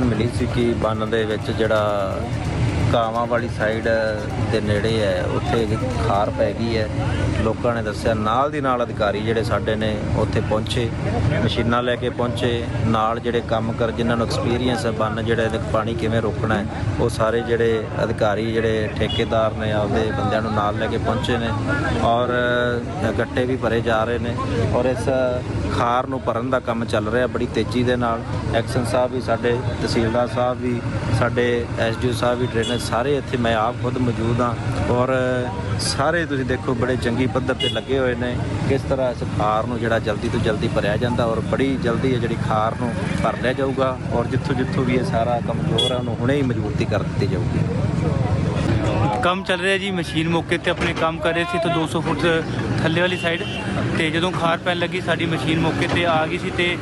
ਮਿਲੀ ਸੀ ਕਿ ਬੰਨ ਦੇ ਵਿੱਚ ਜਿਹੜਾ ਕਾਵਾਂ ਵਾਲੀ ਸਾਈਡ ਦੇ ਨੇੜੇ ਹੈ, ਉੱਥੇ ਖਾਰ ਪੈ ਗਈ ਹੈ। ਲੋਕਾਂ ਨੇ ਦੱਸਿਆ ਨਾਲ ਦੀ ਨਾਲ ਅਧਿਕਾਰੀ ਜਿਹੜੇ ਸਾਡੇ ਨੇ ਉੱਥੇ ਪਹੁੰਚੇ, ਮਸ਼ੀਨਾਂ ਲੈ ਕੇ ਪਹੁੰਚੇ, ਨਾਲ ਜਿਹੜੇ ਕੰਮ ਕਰ, ਜਿਨ੍ਹਾਂ ਨੂੰ ਐਕਸਪੀਰੀਅੰਸ ਹੈ, ਬੰਨ ਜਿਹੜਾ ਇਹਦੇ ਪਾਣੀ ਕਿਵੇਂ ਰੋਕਣਾ ਹੈ, ਉਹ ਸਾਰੇ ਜਿਹੜੇ ਅਧਿਕਾਰੀ, ਜਿਹੜੇ ਠੇਕੇਦਾਰ ਨੇ ਆਪਦੇ ਬੰਦਿਆਂ ਨੂੰ ਨਾਲ ਲੈ ਕੇ ਪਹੁੰਚੇ ਨੇ ਔਰ ਗੱਟੇ ਵੀ ਭਰੇ ਜਾ ਰਹੇ ਨੇ ਔਰ ਇਸ ਖਾਰ ਨੂੰ ਭਰਨ ਦਾ ਕੰਮ ਚੱਲ ਰਿਹਾ ਬੜੀ ਤੇਜ਼ੀ ਦੇ ਨਾਲ। ਐਕਸ਼ਨ ਸਾਹਿਬ ਵੀ ਸਾਡੇ, ਤਹਿਸੀਲਦਾਰ ਸਾਹਿਬ ਵੀ, ਸਾਡੇ ਐਸਡੀਓ ਸਾਹਿਬ ਵੀ ਟ੍ਰੇਨਰ ਸਾਰੇ ਇੱਥੇ ਮੈਂ ਆਪ ਖੁਦ ਮੌਜੂਦ ਹਾਂ ਔਰ ਸਾਰੇ ਤੁਸੀਂ ਦੇਖੋ ਬੜੇ ਚੰਗੀ ਪੱਧਰ ਤੇ ਲੱਗੇ ਹੋਏ ਨੇ, ਕਿਸ ਤਰ੍ਹਾਂ ਇਸ ਖਾਰ ਨੂੰ ਜਿਹੜਾ ਜਲਦੀ ਤੋਂ ਜਲਦੀ ਭਰਿਆ ਜਾਂਦਾ ਔਰ ਬੜੀ ਜਲਦੀ ਇਹ ਜਿਹੜੀ ਖਾਰ ਨੂੰ ਭਰ ਲਿਆ ਜਾਊਗਾ ਔਰ ਜਿੱਥੋਂ ਜਿੱਥੋਂ ਵੀ ਇਹ ਸਾਰਾ ਕਮਜ਼ੋਰ ਹੈ ਉਹਨੂੰ ਹੁਣੇ ਹੀ ਮਜ਼ਬੂਤੀ ਕਰ ਦਿੱਤੀ ਜਾਊਗੀ। ਕੰਮ ਚੱਲ ਰਿਹਾ ਜੀ, ਮਸ਼ੀਨ ਮੌਕੇ ਤੇ ਆਪਣੇ ਕੰਮ ਕਰ ਰਹੇ ਸੀ ਤਾਂ 200 ਫੁੱਟ ਥੱਲੇ ਵਾਲੀ ਸਾਈਡ ਤੇ, ਜਦੋਂ ਖਾਰ ਪੈਣ ਲੱਗੀ, ਸਾਡੀ ਮਸ਼ੀਨ ਮੌਕੇ ਤੇ ਆ ਗਈ ਸੀ ਤੇ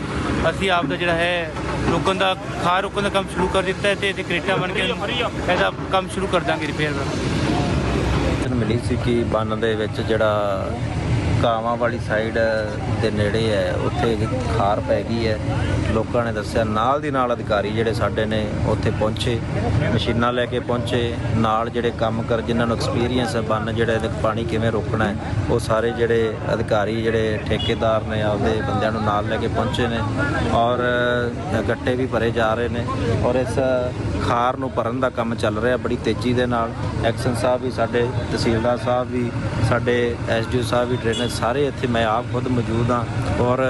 ਅਸੀਂ ਆਪ ਦਾ ਜਿਹੜਾ ਹੈ ਰੋਕਣ ਦਾ, ਖਾ ਰੋਕਣ ਦਾ ਕੰਮ ਸ਼ੁਰੂ ਕਰ ਦਿੱਤਾ ਹੈ ਤੇ ਇੱਥੇ ਕ੍ਰੇਟਾ ਬਣ ਕੇ ਇਹਦਾ ਕੰਮ ਸ਼ੁਰੂ ਕਰ ਦਾਂਗੇ ਰਿਪੇਅਰ ਦਾ। ਮਿਲੀ ਸੀ ਕਿ ਬੰਨ ਦੇ ਵਿੱਚ ਜਿਹੜਾ ਕਾਵਾਂ ਵਾਲੀ ਸਾਈਡ ਦੇ ਨੇੜੇ ਹੈ ਉੱਥੇ ਖਾਰ ਪੈ ਗਈ ਹੈ। ਲੋਕਾਂ ਨੇ ਦੱਸਿਆ ਨਾਲ ਦੀ ਨਾਲ ਅਧਿਕਾਰੀ ਜਿਹੜੇ ਸਾਡੇ ਨੇ ਉੱਥੇ ਪਹੁੰਚੇ ਮਸ਼ੀਨਾਂ ਲੈ ਕੇ ਪਹੁੰਚੇ ਨਾਲ ਜਿਹੜੇ ਕੰਮ ਕਰ ਜਿਨ੍ਹਾਂ ਨੂੰ ਐਕਸਪੀਰੀਅੰਸ ਹੈ ਬੰਨ ਜਿਹੜਾ ਪਾਣੀ ਕਿਵੇਂ ਰੋਕਣਾ ਹੈ ਉਹ ਸਾਰੇ ਜਿਹੜੇ ਅਧਿਕਾਰੀ ਜਿਹੜੇ ਠੇਕੇਦਾਰ ਨੇ ਆਪਦੇ ਬੰਦਿਆਂ ਨੂੰ ਨਾਲ ਲੈ ਕੇ ਪਹੁੰਚੇ ਨੇ ਔਰ ਅ, ਗੱਟੇ ਵੀ ਭਰੇ ਜਾ ਰਹੇ ਨੇ ਔਰ ਇਸ ਖਾਰ ਨੂੰ ਭਰਨ ਦਾ ਕੰਮ ਚੱਲ ਰਿਹਾ ਬੜੀ ਤੇਜ਼ੀ ਦੇ ਨਾਲ। ਐਕਸ਼ਨ ਸਾਹਿਬ ਵੀ ਸਾਡੇ ਤਹਿਸੀਲਦਾਰ ਸਾਹਿਬ ਵੀ ਸਾਡੇ ਐਸਡੀਓ ਸਾਹਿਬ ਵੀ ਟ੍ਰੇਨਰ ਸਾਰੇ ਇੱਥੇ ਮੈਂ ਆਪ ਖੁਦ ਮੌਜੂਦ ਹਾਂ ਔਰ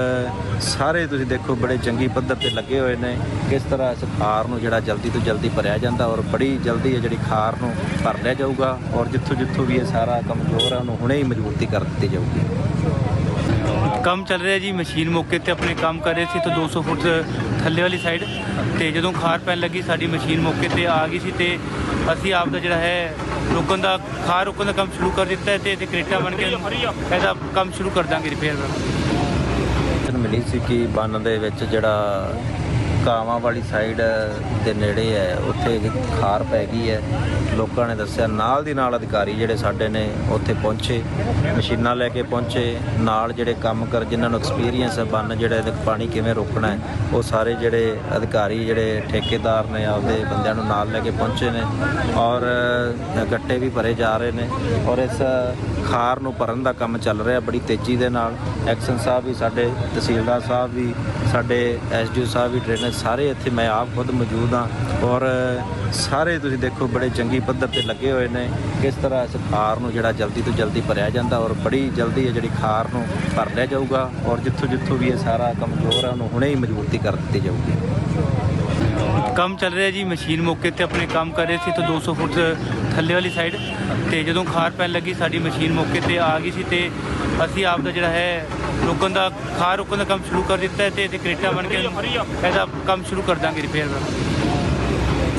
ਸਾਰੇ ਤੁਸੀਂ ਦੇਖੋ ਬੜੇ ਚੰਗੀ ਪੱਧਰ ਤੇ ਲੱਗੇ ਹੋਏ ਨੇ। ਕਿਸ ਤਰ੍ਹਾਂ ਇਸ ਖਾਰ ਨੂੰ ਜਿਹੜਾ ਜਲਦੀ ਤੋਂ ਜਲਦੀ ਭਰਿਆ ਜਾਂਦਾ ਔਰ ਬੜੀ ਜਲਦੀ ਇਹ ਜਿਹੜੀ ਖਾਰ ਨੂੰ ਭਰ ਲਿਆ ਜਾਊਗਾ ਔਰ ਜਿੱਥੋਂ ਜਿੱਥੋਂ ਵੀ ਇਹ ਸਾਰਾ ਕਮਜ਼ੋਰ ਹੈ ਉਹਨੂੰ ਹੁਣੇ ਹੀ ਮਜ਼ਬੂਤੀ ਕਰ ਦਿੱਤੀ ਜਾਊਗੀ। ਕੰਮ ਚੱਲ ਰਿਹਾ ਜੀ ਮਸ਼ੀਨ ਮੌਕੇ ਤੇ ਆਪਣੇ ਕੰਮ ਕਰ ਰਹੇ ਸੀ ਤਾਂ 200 ਫੁੱਟ ਥੱਲੇ ਵਾਲੀ ਸਾਈਡ ਤੇ ਜਦੋਂ ਖਾਰ ਪੈਣ ਲੱਗੀ ਸਾਡੀ ਮਸ਼ੀਨ ਮੌਕੇ ਤੇ ਆ ਗਈ ਸੀ ਤੇ ਅਸੀਂ ਆਪ ਦਾ ਜਿਹੜਾ ਹੈ ਰੋਕਣ ਦਾ ਖਾਰ ਰੋਕਣ ਦਾ ਕੰਮ ਸ਼ੁਰੂ ਕਰ ਦਿੱਤਾ ਹੈ ਤੇ ਤੇ ਕ੍ਰੇਟਾ ਬਣ ਕੇ ਇਹਦਾ ਕੰਮ ਸ਼ੁਰੂ ਕਰ ਦਾਂਗੇ ਰਿਪੇਅਰ ਦਾ। ਮਿਲੀ ਸੀ ਕਿ ਬੰਨ ਦੇ ਵਿੱਚ ਜਿਹੜਾ ਕਾਵਾਂ ਵਾਲੀ ਸਾਈਡ ਦੇ ਨੇੜੇ ਹੈ ਉੱਥੇ ਇੱਕ ਖਾਰ ਪੈ ਗਈ ਹੈ। ਲੋਕਾਂ ਨੇ ਦੱਸਿਆ ਨਾਲ ਦੀ ਨਾਲ ਅਧਿਕਾਰੀ ਜਿਹੜੇ ਸਾਡੇ ਨੇ ਉੱਥੇ ਪਹੁੰਚੇ ਮਸ਼ੀਨਾਂ ਲੈ ਕੇ ਪਹੁੰਚੇ ਨਾਲ ਜਿਹੜੇ ਕੰਮ ਕਰ ਜਿਨ੍ਹਾਂ ਨੂੰ ਐਕਸਪੀਰੀਅੰਸ ਹੈ ਬੰਨ ਜਿਹੜਾ ਪਾਣੀ ਕਿਵੇਂ ਰੋਕਣਾ ਹੈ ਉਹ ਸਾਰੇ ਜਿਹੜੇ ਅਧਿਕਾਰੀ ਜਿਹੜੇ ਠੇਕੇਦਾਰ ਨੇ ਆਪਦੇ ਬੰਦਿਆਂ ਨੂੰ ਨਾਲ ਲੈ ਕੇ ਪਹੁੰਚੇ ਨੇ ਔਰ ਅ, ਗੱਟੇ ਵੀ ਭਰੇ ਜਾ ਰਹੇ ਨੇ ਔਰ ਇਸ ਖਾਰ ਨੂੰ ਭਰਨ ਦਾ ਕੰਮ ਚੱਲ ਰਿਹਾ, ਬੜੀ ਤੇਜ਼ੀ ਦੇ ਨਾਲ। ਐਕਸ਼ਨ ਸਾਹਿਬ ਵੀ ਸਾਡੇ, ਤਹਿਸੀਲਦਾਰ ਸਾਹਿਬ ਵੀ, ਸਾਡੇ ਐਸਡੀਓ ਸਾਹਿਬ ਵੀ ਟ੍ਰੇਨਰ ਸਾਰੇ ਇੱਥੇ ਮੈਂ ਆਪ ਖੁਦ ਮੌਜੂਦ ਹਾਂ। ਔਰ ਸਾਰੇ ਤੁਸੀਂ ਦੇਖੋ, ਬੜੇ ਚੰਗੀ ਪੱਧਰ ਤੇ ਲੱਗੇ ਹੋਏ ਨੇ। ਕਿਸ ਤਰ੍ਹਾਂ ਇਸ ਖਾਰ ਨੂੰ ਜਿਹੜਾ ਜਲਦੀ ਤੋਂ ਜਲਦੀ ਭਰਿਆ ਜਾਂਦਾ ਔਰ ਬੜੀ ਜਲਦੀ ਇਹ ਜਿਹੜੀ ਖਾਰ ਨੂੰ ਭਰ ਲਿਆ ਜਾਊਗਾ। ਔਰ ਜਿੱਥੋਂ ਜਿੱਥੋਂ ਵੀ ਇਹ ਸਾਰਾ ਕਮਜ਼ੋਰ ਹੈ, ਉਹਨੂੰ ਹੁਣੇ ਹੀ ਮਜ਼ਬੂਤੀ ਕਰ ਦਿੱਤੀ ਜਾਊਗੀ। ਕੰਮ ਚੱਲ ਰਿਹਾ ਜੀ ਮਸ਼ੀਨ ਮੌਕੇ ਤੇ ਆਪਣੇ ਕੰਮ ਕਰ ਰਹੇ ਸੀ ਤਾਂ 200 ਫੁੱਟ ਥੱਲੇ ਵਾਲੀ ਸਾਈਡ ਤੇ ਜਦੋਂ ਖਾਰ ਪੈਣ ਲੱਗੀ ਸਾਡੀ ਮਸ਼ੀਨ ਮੌਕੇ ਤੇ ਆ ਗਈ ਸੀ ਤੇ ਅਸੀਂ ਆਪ ਦਾ ਜਿਹੜਾ ਹੈ ਰੋਕਣ ਦਾ ਖਾਰ ਰੋਕਣ ਦਾ ਕੰਮ ਸ਼ੁਰੂ ਕਰ ਦਿੱਤਾ ਤੇ ਤੇ ਕ੍ਰੇਟਾ ਬਣ ਕੇ ਇਹਦਾ ਕੰਮ ਸ਼ੁਰੂ ਕਰ ਦਾਂਗੇ ਰਿਪੇਅਰ ਦਾ।